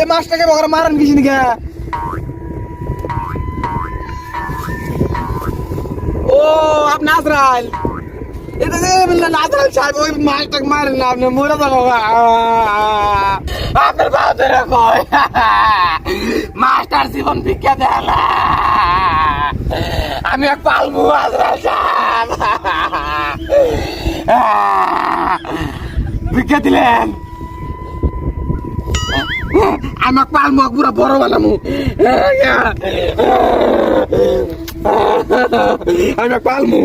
এ মাছটাকে বকরা মারান কিছু নিকা? ও আপনি আজরাইল এটা আজরাইল সাহেব, ওই মাছটাকে মারেন না আপনি, মরে যাব। আপনার বাহাদুর কয় মাস্টার জীবন ভিক্ষা দেয় আমি এক পালমু আজরাইল সাহেব। ভিক্ষা দিলেন। আমি এক পালমু পুরা বড় বানামু। আমি এক পালমু।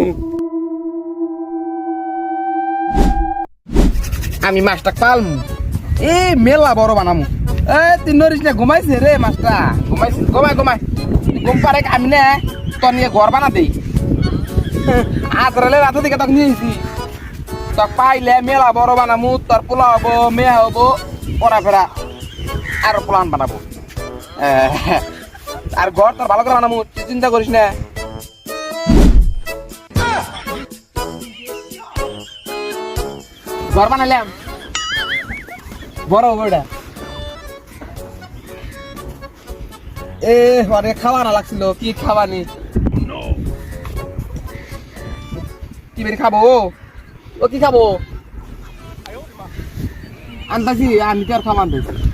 আমি মাছটা পালমু। এ, মেলা বড় বানামু। এ, তুই নরিস না, ঘুমাইছে রে মাছটা। ঘুমাইছে, ঘুমাই ঘুমাই। ঘুম পারে আমি না, তোর নিয়ে ঘর বানা দেই। আজরালে রাতে দিকে তখন নিয়েছি তক পাইলে মেলা বড় বানামু, তোর পোলা হব, মেয়া হব পড়া ফেরা আর প্লান বানাবো। আর ঘর তোর ভালো করে বানামু তুই চিন্তা করিস না। ঘর বানাইলাম। বড় বড়টা এ অনেক খাওয়া না লাগছিল, কি খাওয়ানি কি বেরি খাব? ও কি খাব? আনতাছি আমি কি আর খাওয়া আনতেছি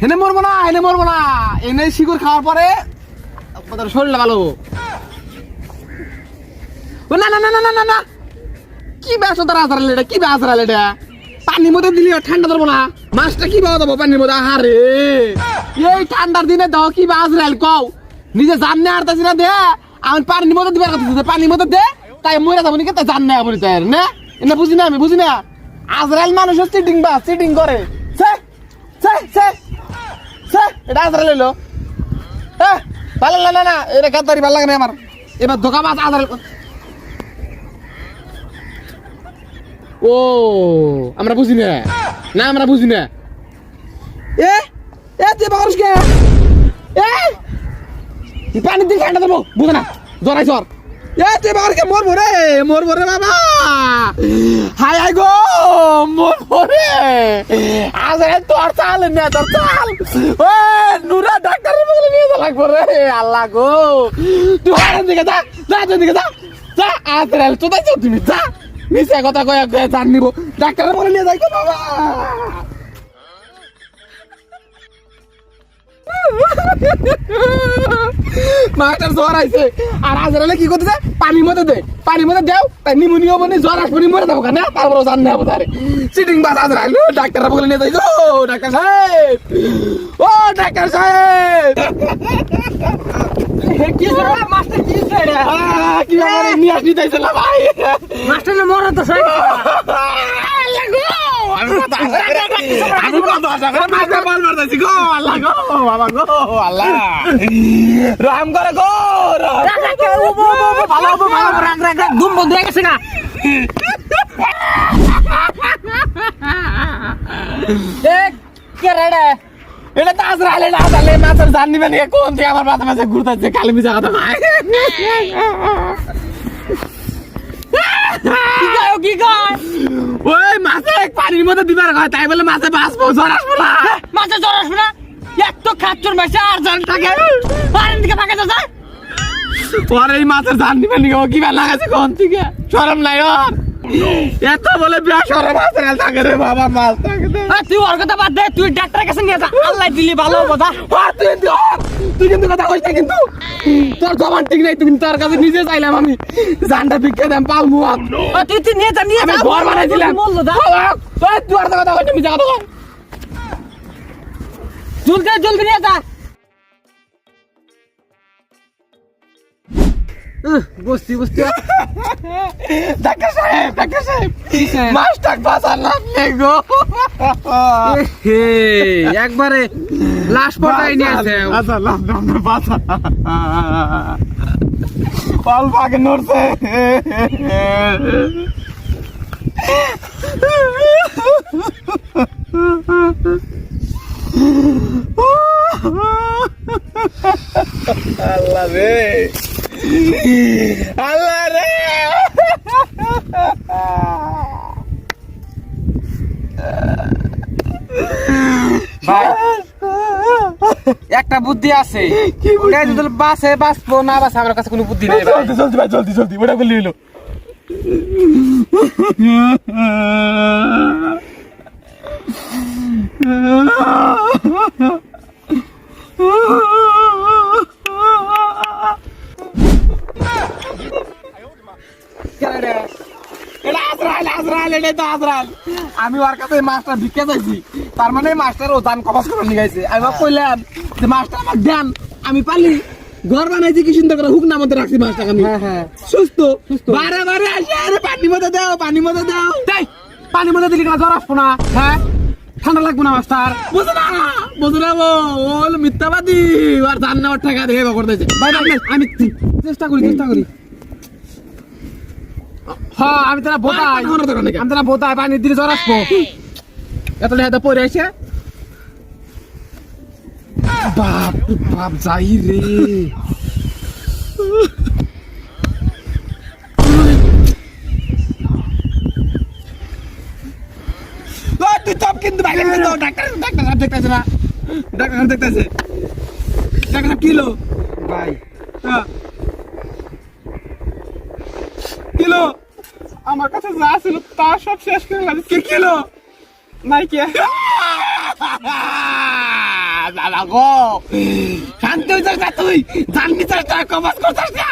হেনে মরবো না, হেনে মরবো না। এনে শিকড় খাওয়ার পরে আপনাদের শরীরটা ভালো। না না না না না না কি ব্যস্ত তারা আসারালে এটা, কি আসারালে এটা? পানির মধ্যে দিলি ঠান্ডা ধরবো না মাছটা কি বাবা দেবো পানির মধ্যে আহারে এই ঠান্ডার দিনে দাও কি বা আজরাইল কও নিজে জাননে আরতাছি না দে আমি পানির মধ্যে দিবার কথা পানির মধ্যে দে তাই মরে যাব নাকি তাই জাননে আপনি তাই না এটা বুঝি না আমি বুঝি না আজরাইল মানুষের চিটিং বা চিটিং করে এটা আজরাইল এলো হ্যাঁ না না না এটা গাদ্দারি ভালো লাগে না আমার এবার ধোকা মাছ আজরাইল ও, আমরা বুঝি না। না, আমরা বুঝি না। এ এ, তুই বাগারস কে এ পানি দিয়ে ঠান্ডা দেবো, বুঝে না। জরাই জ্বর। এ, তুই বাগার কে মরবো রে মরবো রে বাবা। হাই হাই গো, মরবো রে। আজ রে তোর চাল, নে তোর চাল। ও নুরা ডাক্তারের বলে নিয়ে যা লাগবো রে, আল্লাহ গো। তুই হারান দিকে যা যা দিকে যা। যা, আজ রে যাও তুমি, যা। মিশে কথা কয়ে জান নিব। ডাক্তারের বলে নিয়ে যাই তো বাবা। মাস্টার জ্বর আইছে। আর আজরালে কি করতেছে? পানির মধ্যে দে পানির মধ্যে দেও তাই নিমোনিয়া মানে জ্বর আসবে মরে যাব কেন? তারপরে জান না তারে সিটিং বাস আজরাইল ডাক্তার বলে নিয়ে যাই গো ডাক্তার সাহেব ও ডাক্তার সাহেব। কি মাস্টার কি কি নিয়ে আসি তাইছে না ভাই? মাস্টার না মরে তো কথা আমি আশা করে মাঝে বল মারতেছি গো আল্লাহ গো বাবা গো আল্লাহ। রাম করে গো ভালো ভালো রাগ রাগ রাগ ধুম বন্ধ হয়ে গেছে না। এটা তো আজ রালে না তাহলে মাছের জান নিবেন কোন থেকে আমার মাথা মাঝে ঘুরতেছে কালি মিশা কথা ভাই কি মাছে পানির মধ্যে দিবার কয় তাই বলে মাছে বাঁচবো জ্বর আসব না। মাছে জ্বর আসবে না। এত খাচ্ছুর মাছে আর জান থাকে। আর এদিকে ফাঁকা যাচ্ছে ওর এই মাছের জান দিবেন ও কি বেলা লাগাছে কোন থেকে? সরম নাই ওর। এত বলে বিয়া শরম মাছের থাকে রে বাবা মাছ থাকে এ, তুই ওর কথা বাদ দে তুই ডাক্তারের কাছে নিয়ে যা। আল্লাহ দিলি ভালো হব তুই কিন্তু তুই কিন্তু কথা কইস না কিন্তু। তোর জবান ঠিক নাই কিন্তু তোর কাছে নিজে চাইলাম আমি। জানটা বিকে দেন পাল মুয়াত তুই তুই নিয়ে যা নিয়ে আমি যা। ঘর বানাইছিলাম মরলো তুই কথা কইস মিছা কথা কই জলদি জলদি নিয়ে যা। বসতি বসতি ডাক্তার সাহেব ডাক্তার সাহেব? মাছটাক বাঁচান লাগলে গো। হে একবারে লাশ পটাই নিয়েছে বাঁচান লাগলে বাঁচান অল্প আগে নড়ছে। আল্লাহ রে। আল্লাহ রে! একটা বুদ্ধি আছে। বাসে বাঁচবো না বাসে আমার কাছে কোনো বুদ্ধি নেই জলদি জলদি ভাই জলদি জলদি ওটা বললি হলো। এটা তো আমি ওর কাছে মাস্টার ভিক্ষা চাইছি তার মানে মাস্টার ও দান কবাস করে নিয়ে গেছে। আমি কইলাম যে মাস্টার আমার দেন আমি পালি। ঘর বানাইছি কি সুন্দর করে হুক না মধ্যে রাখছি মাস্টার আমি। হ্যাঁ, হ্যাঁ। সুস্থ। বারে বারে আসে আরে পানি মধ্যে দাও পানি মধ্যে দাও। তাই পানি মধ্যে দিলি কেন? জ্বর আসব না। হ্যাঁ? ঠান্ডা লাগবো না মাস্টার বুঝো না বুঝো না ওল মিথ্যাবাদী। আর ধান নেওয়ার টাকা দেখে করতেছে আমি চেষ্টা করি চেষ্টা করি। হ্যাঁ আমি তারা বোতাই। আমি তারা বোতাই পানি দিলে জ্বর আসব। এত লেহাতে পরে আসে বাপ রে বাপ যাই রে। তুই চপ কিন্তু বাইরে ডাক্তার ডাক্তার সাহেব দেখতেছে না। ডাক্তার সাহেব দেখতেছে। ডাক্তার সাহেব কিলো ভাই। হ্যাঁ। কিলো আমার কাছে যা ছিল তা সব শেষ করে গেল কে খেলো? নাইকে দাদা গো। শান্তি হয়েছিস না তুই? জানবি তার টাকা কমাস করছিস না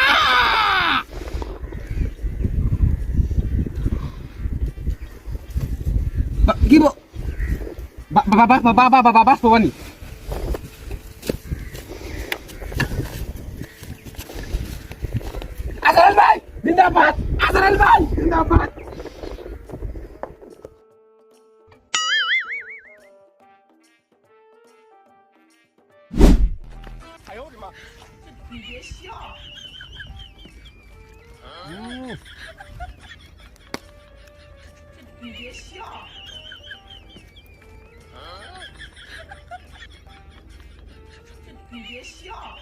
কি বাবা বাবা বাবা বাবা বাবা বাবা বাবা 你他妈哎呦我的妈！你别笑。嗯你别笑。你别笑。